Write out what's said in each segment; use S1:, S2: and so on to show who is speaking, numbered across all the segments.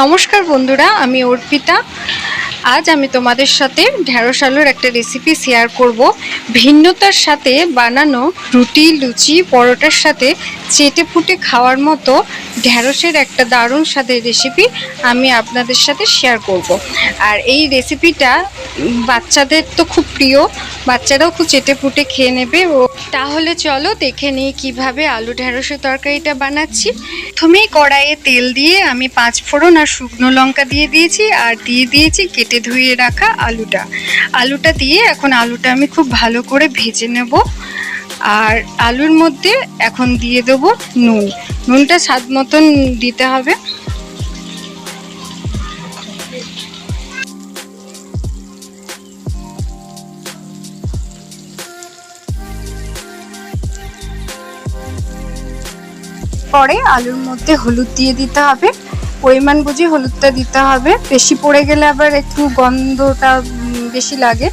S1: নমস্কার বন্ধুরা, আমি অর্পিতা। আজ আমি তোমাদের সাথে ঢেঁড়স আলুর একটা রেসিপি শেয়ার করব। ভিন্নতার সাথে বানানো রুটি, লুচি, পরোটার সাথে চেটে ফুটে খাওয়ার মতো ঢ্যাঁড়সের একটা দারুণ স্বাদের রেসিপি আমি আপনাদের সাথে শেয়ার করব। আর এই রেসিপিটা বাচ্চাদের তো খুব প্রিয়, বাচ্চারাও খুব চেটে ফুটে খেয়ে নেবে। ও তাহলে চলো দেখে নিই কীভাবে আলু ঢ্যাঁড়সের তরকারিটা বানাচ্ছি। প্রথমেই কড়াইয়ে তেল দিয়ে আমি পাঁচ ফোড়ন আর শুকনো লঙ্কা দিয়ে দিয়েছি আর দিয়ে দিয়েছি কেটে ধুয়ে রাখা আলুটা। আলুটা দিয়ে এখন আলুটা আমি খুব ভালো করে ভেজে নেব। আর আলুর মধ্যে এখন দিয়ে দেবো নুন। নুনটা স্বাদ মতন দিতে হবে। পরে আলুর মধ্যে হলুদ দিয়ে দিতে হবে। পরিমাণ বুঝে হলুদটা দিতে হবে। বেশি পড়ে গেলে আবার একটু গন্ধটা বেশি লাগে।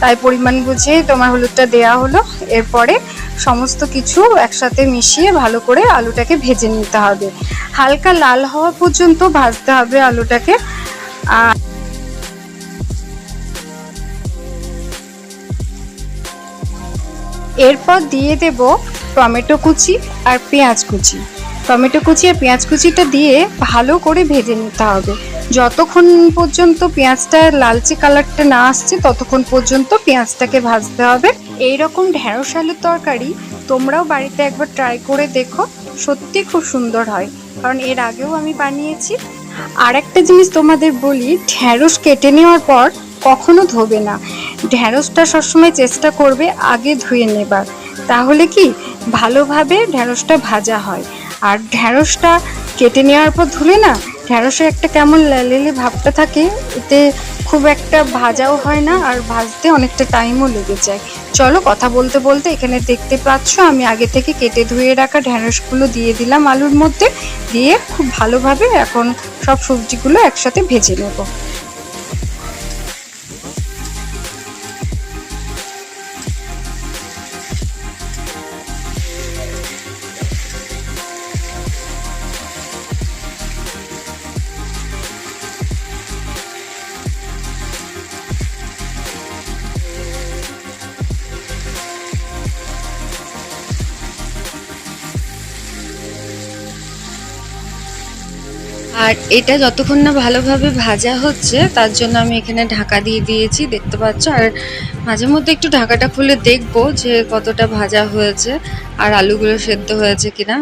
S1: তাই পরিমাণ বুঝে তোমার হলুদটা দেয়া হলো। এরপরে সমস্ত কিছু একসাথে মিশিয়ে ভালো করে আলুটাকে ভেজে নিতে হবে। হালকা লাল হওয়া পর্যন্ত ভাজতে হবে আলুটাকে। আর এরপর দিয়ে দেব টমেটো কুচি আর পেঁয়াজ কুচি। টমেটো কুচি আর পেঁয়াজ কুচিটা দিয়ে ভালো করে ভেজে নিতে হবে। যতক্ষণ পর্যন্ত পেঁয়াজটা লালচে কালারটা না আসছে, ততক্ষণ পর্যন্ত পেঁয়াজটাকে ভাজতে হবে। এই রকম ঢেঁড়স আলুর তরকারি তোমরাও বাড়িতে একবার ট্রাই করে দেখো। সত্যি খুব সুন্দর হয়। কারণ এর আগেও আমি বানিয়েছি। আর একটা জিনিস তোমাদের বলি, ঢেঁড়স কেটে নেওয়ার পর কখনো ধোবে না। ঢ্যাঁড়সটা সবসময় চেষ্টা করবে আগে ধুয়ে নেবার। তাহলে কি? ভালোভাবে ঢ্যাঁড়সটা ভাজা হয়। আর ঢ্যাঁড়সটা কেটে নেওয়ার পর ধুলে না ঢ্যাঁড়সে একটা কেমন লেলে ভাবটা থাকে, এতে খুব একটা ভাজাও হয় না, আর ভাজতে অনেকটা টাইমও লেগে যায়। চলো কথা বলতে বলতে এখানে দেখতে পাচ্ছ, আমি আগে থেকে কেটে ধুয়ে রাখা ঢ্যাঁড়সগুলো দিয়ে দিলাম আলুর মধ্যে, দিয়ে খুব ভালোভাবে এখন সব সবজিগুলো একসাথে ভেজে নেব। আর এটা যতক্ষণ না ভালোভাবে ভাজা হচ্ছে, তার জন্য আমি এখানে ঢাকা দিয়ে দিয়েছি, দেখতে পাচ্ছ? আর মাঝে মধ্যে একটু ঢাকাটা খুলে দেখব যে কতটা ভাজা হয়েছে আর আলুগুলো সেদ্ধ হয়েছে কিনা।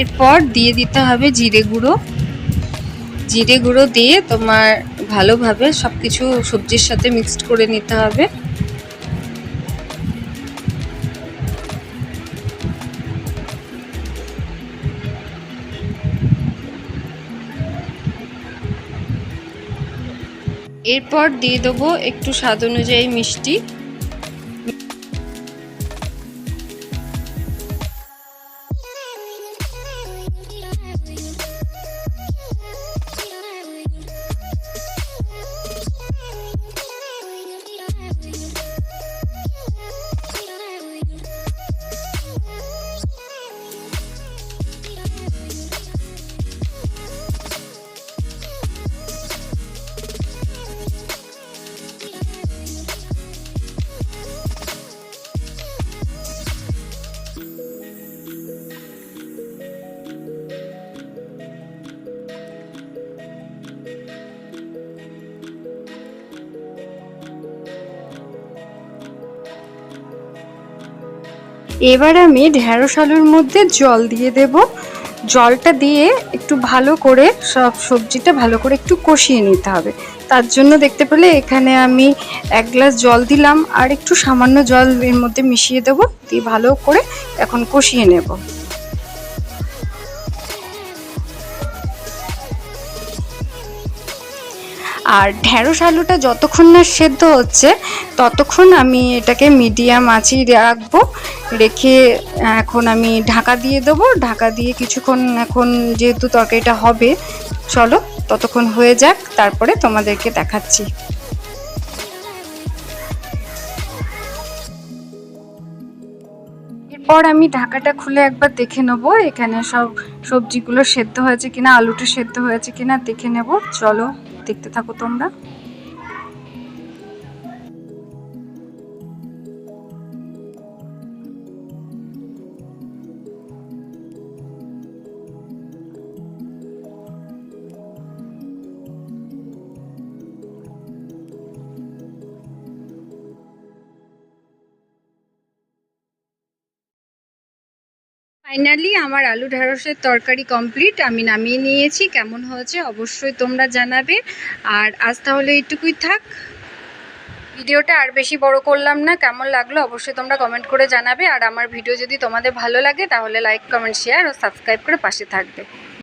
S1: এরপর দিয়ে দিতে হবে জিরে গুঁড়ো। জিরে গুঁড়ো দিয়ে তোমার ভালোভাবে সব কিছু সবজির সাথে মিক্সড করে নিতে হবে। এরপর দিয়ে দেবো একটু স্বাদ অনুযায়ী মিষ্টি। এবার আমি ঢেঁড়স আলুর মধ্যে জল দিয়ে দেব। জলটা দিয়ে একটু ভালো করে সব সবজিটা ভালো করে একটু কষিয়ে নিতে হবে। তার জন্য দেখতে পেলে এখানে আমি এক গ্লাস জল দিলাম আর একটু সামান্য জল এর মধ্যে মিশিয়ে দেব। দিয়ে ভালো করে এখন কষিয়ে নেব। আর ঢ্যাঁড়স আলুটা যতক্ষণ না সেদ্ধ হচ্ছে, ততক্ষণ আমি এটাকে মিডিয়াম আঁচই রাখব। রেখে এখন আমি ঢাকা দিয়ে দেবো। ঢাকা দিয়ে কিছুক্ষণ এখন যেহেতু তরকারিটা হবে, চলো ততক্ষণ হয়ে যাক, তারপরে তোমাদেরকে দেখাচ্ছি। এরপর আমি ঢাকাটা খুলে একবার দেখে নেব, এখানে সব সবজিগুলো সেদ্ধ হয়েছে কিনা, আলুটা সেদ্ধ হয়েছে কিনা দেখে নেব। চলো। দেখতে থাকো তোমরা। ফাইনালি আমার আলু ঢ্যাঁড়সের তরকারি কমপ্লিট আমি নামিয়ে নিয়েছি। কেমন হয়েছে অবশ্যই তোমরা জানাবে। আর আজ তাহলে এইটুকুই থাক। ভিডিওটা আর বেশি বড় করলাম না, কেমন লাগল অবশ্যই তোমরা কমেন্ট করে জানাবে। আর আমার ভিডিও যদি তোমাদের ভালো লাগে, তাহলে লাইক কমেন্ট শেয়ার ও সাবস্ক্রাইব করে পাশে থাকবে।